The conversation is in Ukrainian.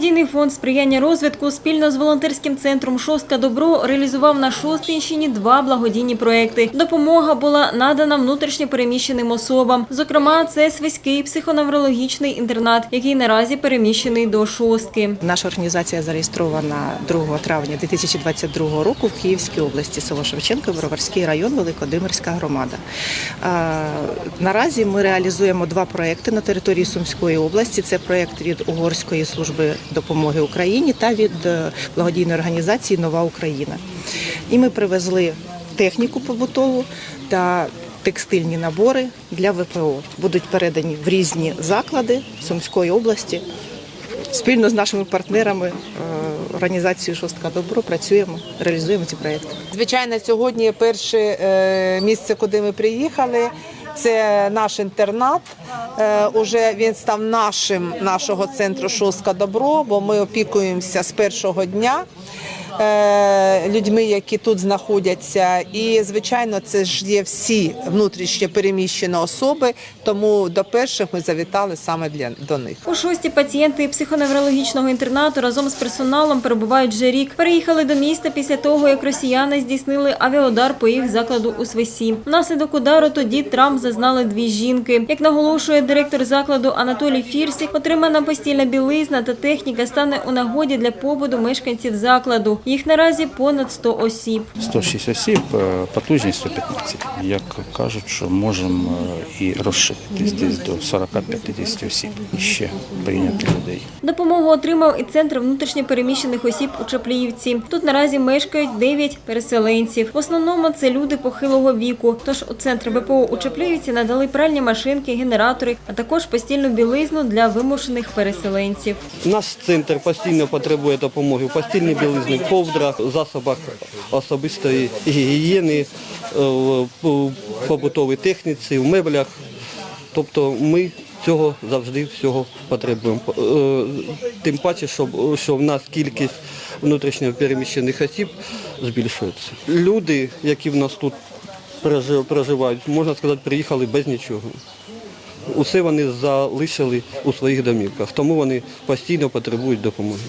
Благодійний фонд сприяння розвитку спільно з волонтерським центром Шостка Добро реалізував на Шосткінщині два благодійні проекти. Допомога була надана внутрішньо переміщеним особам. Зокрема, це Свиський психоневрологічний інтернат, який наразі переміщений до Шостки. Наша організація зареєстрована 2 травня 2022 року в Київській області, село Шевченко, Броварський район, Великодимирська громада. Наразі ми реалізуємо два проекти на території Сумської області. Це проект від Угорської служби допомоги Україні та від е, благодійної організації Нова Україна. І ми привезли техніку побутову та текстильні набори для ВПО. Будуть передані в різні заклади Сумської області. Спільно з нашими партнерами е, організацією Шостка Добро працюємо, реалізуємо ці проекти. Звичайно, сьогодні перше е, місце, куди ми приїхали, це наш інтернат. Е, Уже він став нашим нашого центру Шуска Добро, бо ми опікуємося з першого дня. Е, Людьми, які тут знаходяться, і звичайно, це ж є всі внутрішньо переміщені особи. Тому до перших ми завітали саме для до них. У шості пацієнти психоневрологічного інтернату разом з персоналом перебувають вже рік. Переїхали до міста після того, як росіяни здійснили авіаудар по їх закладу у Свесі. Внаслідок удару тоді травм зазнали дві жінки. Як наголошує директор закладу Анатолій Фірсік, отримана постільна білизна та техніка стане у нагоді для побуду мешканців закладу. Їх наразі понад 100 осіб. 106 осіб, е, потужність 115. Як кажуть, що можемо е, і розширитись десь до 40-50 осіб і ще прийняти людей. Допомогу отримав і центр внутрішньопереміщених осіб у Чапліївці. Тут наразі мешкають 9 переселенців. В основному це люди похилого віку. Тож у центр ВПО у Чапліївці надали пральні машинки, генератори, а також постільну білизну для вимушених переселенців. Наш центр постійно потребує допомоги в постільній білизні, ковдрах, засобах особистої гігієни, е, в побутовій техніці, в меблях. Тобто ми цього завжди всього потребуємо. Е, Тим паче, що, в нас кількість внутрішньо переміщених осіб збільшується. Люди, які в нас тут проживають, можна сказати, приїхали без нічого. Усе вони залишили у своїх домівках, тому вони постійно потребують допомоги.